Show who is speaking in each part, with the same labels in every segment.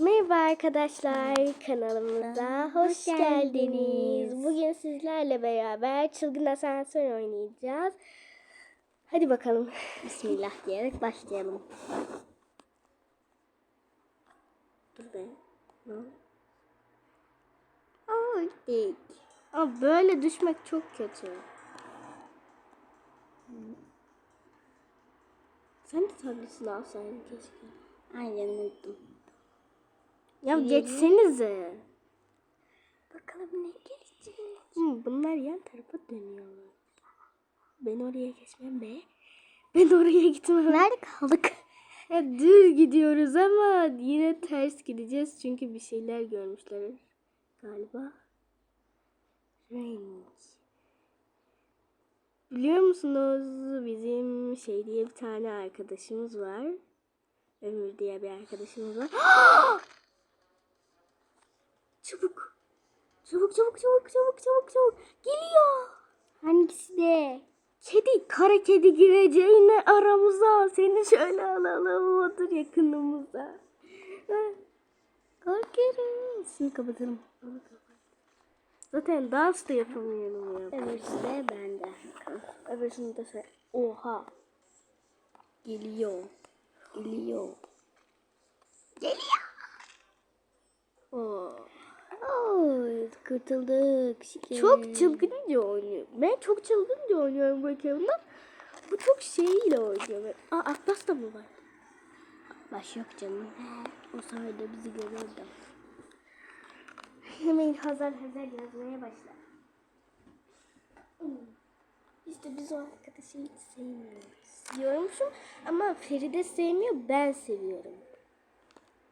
Speaker 1: Merhaba arkadaşlar kanalımıza hoş
Speaker 2: Hoş
Speaker 1: geldiniz.
Speaker 2: geldiniz.
Speaker 1: Bugün sizlerle beraber çılgın asansör oynayacağız. Hadi bakalım.
Speaker 2: Bismillah diyerek başlayalım.
Speaker 1: Dur be.
Speaker 2: Olduk.
Speaker 1: Ama böyle düşmek çok kötü. Sen de tabletini alsaydın keşke.
Speaker 2: Aynen unuttum.
Speaker 1: Ya
Speaker 2: İyi.
Speaker 1: geçsenize.
Speaker 2: Bakalım ne gelecek.
Speaker 1: Hı, bunlar yan tarafa dönüyorlar. Ben oraya geçmem be. Ben oraya gitmem.
Speaker 2: Nerede kaldık?
Speaker 1: Hep düz gidiyoruz ama yine ters gideceğiz çünkü bir şeyler görmüşler galiba. Renk. Biliyor musunuz bizim şey diye bir tane arkadaşımız var. Ömür diye bir arkadaşımız var. çabuk. Çabuk çabuk çabuk çabuk çabuk çabuk. Geliyor.
Speaker 2: Hangisi de?
Speaker 1: Kedi, kara kedi gireceğine aramıza. Seni şöyle alalım otur yakınımıza.
Speaker 2: Korkuyorum. Şunu kapatalım.
Speaker 1: Zaten dans da yapamıyorum ya.
Speaker 2: Öbürsü de bende.
Speaker 1: Öbürsünü de sen. Oha.
Speaker 2: Geliyor. Geliyor.
Speaker 1: Oo.
Speaker 2: Kurtulduk. Şükür.
Speaker 1: Çok çılgınca oynuyor. Ben çok çılgınca oynuyorum bu ekrandan. Bu çok şeyiyle oynuyor. Aa Atlas da mı var?
Speaker 2: Baş yok canım. O sayede bizi görürdü.
Speaker 1: Hemen hazır hazır yazmaya başla. İşte biz o arkadaşı hiç sevmiyoruz. Diyormuşum ama Feride sevmiyor ben seviyorum.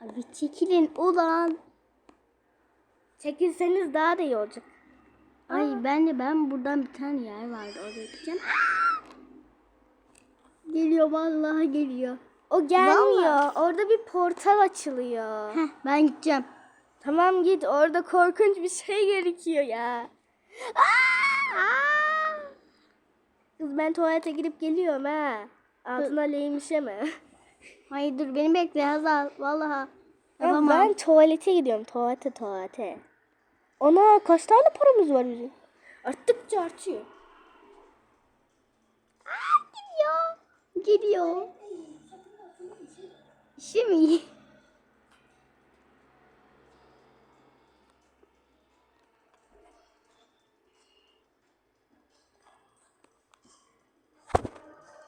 Speaker 2: Abi çekilin ulan.
Speaker 1: Çekilseniz daha da iyi olacak.
Speaker 2: Ay bence ben buradan bir tane yer vardı oraya gideceğim. Geliyor vallahi geliyor.
Speaker 1: O gelmiyor. Orada bir portal açılıyor.
Speaker 2: Heh, ben gideceğim.
Speaker 1: Tamam git orada korkunç bir şey gerekiyor ya. Aa! Kız ben tuvalete girip geliyorum ha. Altına lehmiş yeme.
Speaker 2: Hayır dur beni bekle Hazal. Vallahi.
Speaker 1: Ya ben tuvalete gidiyorum. Tuvalete tuvalete. Ona kaç tane paramız var bizim? Arttıkça artıyor.
Speaker 2: Geliyor. İşi mi iyi?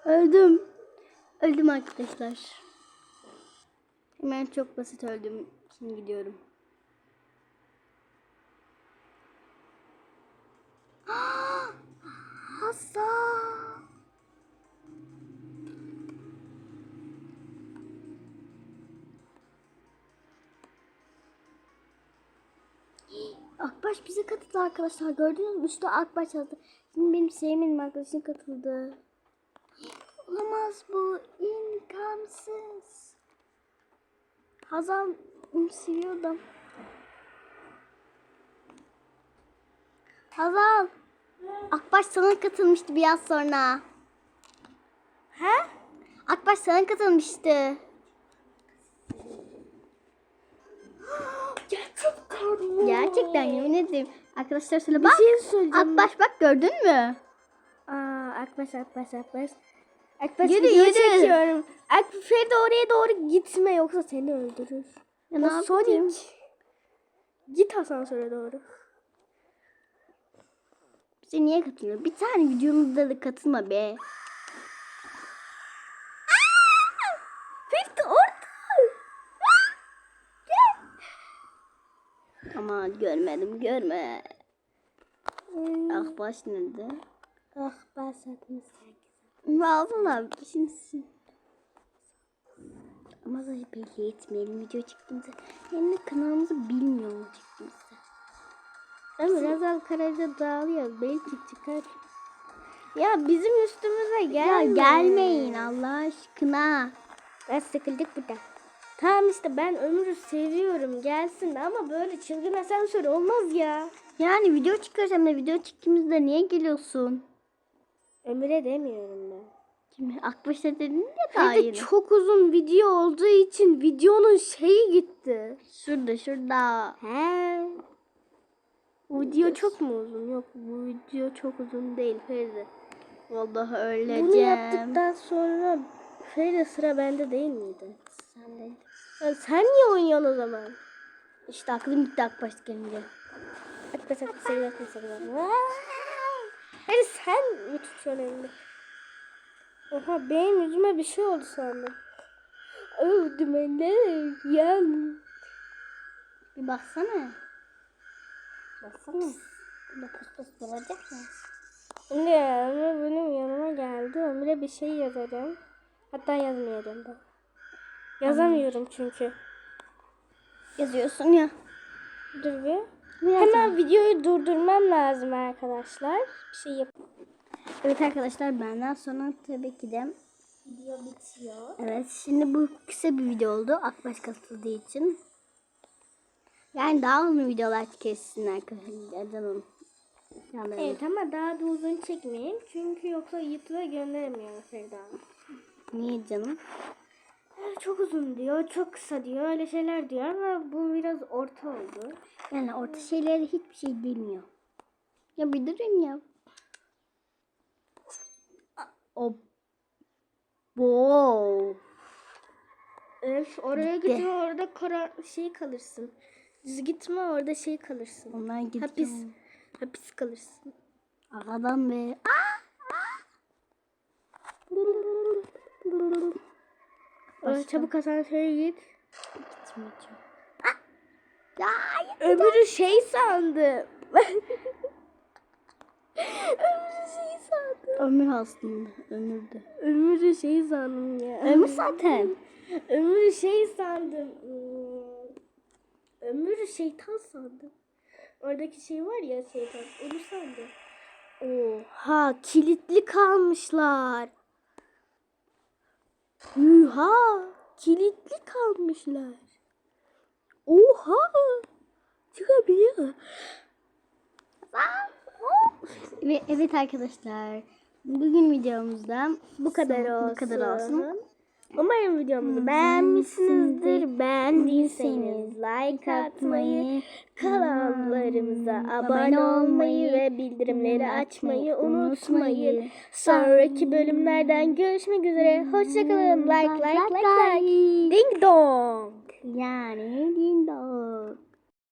Speaker 2: Öldüm. Öldüm arkadaşlar. Hemen çok basit öldüm. Şimdi gidiyorum. Hasan. Akbaş bize katıldı arkadaşlar. Gördünüz mü? Üstte Akbaş yazdı. Şimdi benim sevmediğim arkadaşım katıldı. Olamaz bu. imkansız. Hazal onu seviyordum. Hazal. Akbaş sana katılmıştı biraz sonra.
Speaker 1: He?
Speaker 2: Akbaş sana katılmıştı.
Speaker 1: Gerçekten mi?
Speaker 2: Gerçekten yemin ederim. Arkadaşlar söyle
Speaker 1: Bir
Speaker 2: bak.
Speaker 1: şey söyleyeceğim.
Speaker 2: Akbaş bak gördün mü?
Speaker 1: Aa, Akbaş, Akbaş, Akbaş. Akbaş
Speaker 2: Yürü,
Speaker 1: video
Speaker 2: yürü.
Speaker 1: çekiyorum. Akbaş Feride oraya doğru gitme yoksa seni öldürür.
Speaker 2: Ya
Speaker 1: O? Sonic. Git asansöre doğru.
Speaker 2: Bize niye katılıyor? Bir tane videomuzda da katılma be.
Speaker 1: Feride orada.
Speaker 2: Ama görmedim görme.
Speaker 1: Hmm.
Speaker 2: Akbaş nerede?
Speaker 1: Ah ben satmış
Speaker 2: Valla şimdisin. Ama da belli etmeyelim video çıktığımızda. Hem de kanalımızı bilmiyor çıktığımızda.
Speaker 1: Ama Razal Karaca dağılıyor. Belki çıkar. Ya bizim üstümüze gelme.
Speaker 2: Ya gelmeyin Allah aşkına.
Speaker 1: Ben sıkıldık burada. Tamam işte ben Ömür'ü seviyorum gelsin de ama böyle çılgın asansör olmaz ya.
Speaker 2: Yani video çıkaracağım da video çıktığımızda niye geliyorsun?
Speaker 1: Ömür'e demiyorum ben.
Speaker 2: Şimdi Akbaş'a dedin ya daha yeni.
Speaker 1: çok uzun video olduğu için videonun şeyi gitti.
Speaker 2: Şurada şurada.
Speaker 1: He. Bu video çok mu uzun? Yok bu video çok uzun değil Feride.
Speaker 2: Vallahi öyle
Speaker 1: Bunu yaptıktan sonra Feride sıra bende değil miydi?
Speaker 2: Sen de.
Speaker 1: Ya sen niye oynuyorsun o zaman?
Speaker 2: İşte aklım gitti Akbaş gelince.
Speaker 1: Akba sakın seni bakma sakın. Hadi sen mi tutuyorsun elini? Oha benim yüzüme bir şey oldu sandım. Oh dümenler yan.
Speaker 2: Bir baksana. Baksana. Burada pus pus duracak mı?
Speaker 1: Şimdi Ömür benim yanıma geldi. Ömür'e bir şey yazacağım. Hatta yazmayacağım da. Yazamıyorum çünkü.
Speaker 2: Yazıyorsun ya.
Speaker 1: Dur bir.
Speaker 2: Ne
Speaker 1: Hemen videoyu durdurmam lazım arkadaşlar. Bir şey yap.
Speaker 2: Evet arkadaşlar benden sonra tabii ki de
Speaker 1: Video bitiyor.
Speaker 2: Evet şimdi bu kısa bir video oldu Akbaş katıldığı için. Yani daha uzun videolar kessin arkadaşlar canım.
Speaker 1: Evet ama daha da uzun çekmeyin. Çünkü yoksa YouTube'a gönderemiyor Ferda Hanım.
Speaker 2: Niye canım?
Speaker 1: Eh, Çok uzun diyor, çok kısa diyor, öyle şeyler diyor ama bu biraz orta oldu.
Speaker 2: Yani orta şeyleri hiçbir şey bilmiyor. Ya bir durun ya. O Wow.
Speaker 1: Öf, oraya
Speaker 2: Gitti.
Speaker 1: gitme orada kara şey kalırsın. Düz gitme orada şey kalırsın.
Speaker 2: Onlar gidiyor.
Speaker 1: Hapis, hapis kalırsın.
Speaker 2: Aradan be.
Speaker 1: Öyle çabuk asansöre git.
Speaker 2: Gitmeyeceğim. Ya
Speaker 1: Ömrü şey sandı. Ömrü şey sandım.
Speaker 2: ömür aslında ömürdü.
Speaker 1: Ömrü şey sandım ya.
Speaker 2: Ömür zaten.
Speaker 1: Ömrü şey sandım. Ömrü şeytan sandım. Oradaki şey var ya şeytan. Onu sandım. Oha kilitli kalmışlar. Oha kilitli kalmışlar. Oha çıkabiliyor.
Speaker 2: Ve evet arkadaşlar. Bugün videomuzda
Speaker 1: Bu kadar olsun.
Speaker 2: Bu kadar olsun.
Speaker 1: Umarım videomuzu beğenmişsinizdir. Beğendiyseniz like atmayı, kanallarımıza abone olmayı ve bildirimleri açmayı unutmayın. Sonraki bölümlerden görüşmek üzere. Hoşçakalın. Like like like like. Ding dong.
Speaker 2: Yani ding dong.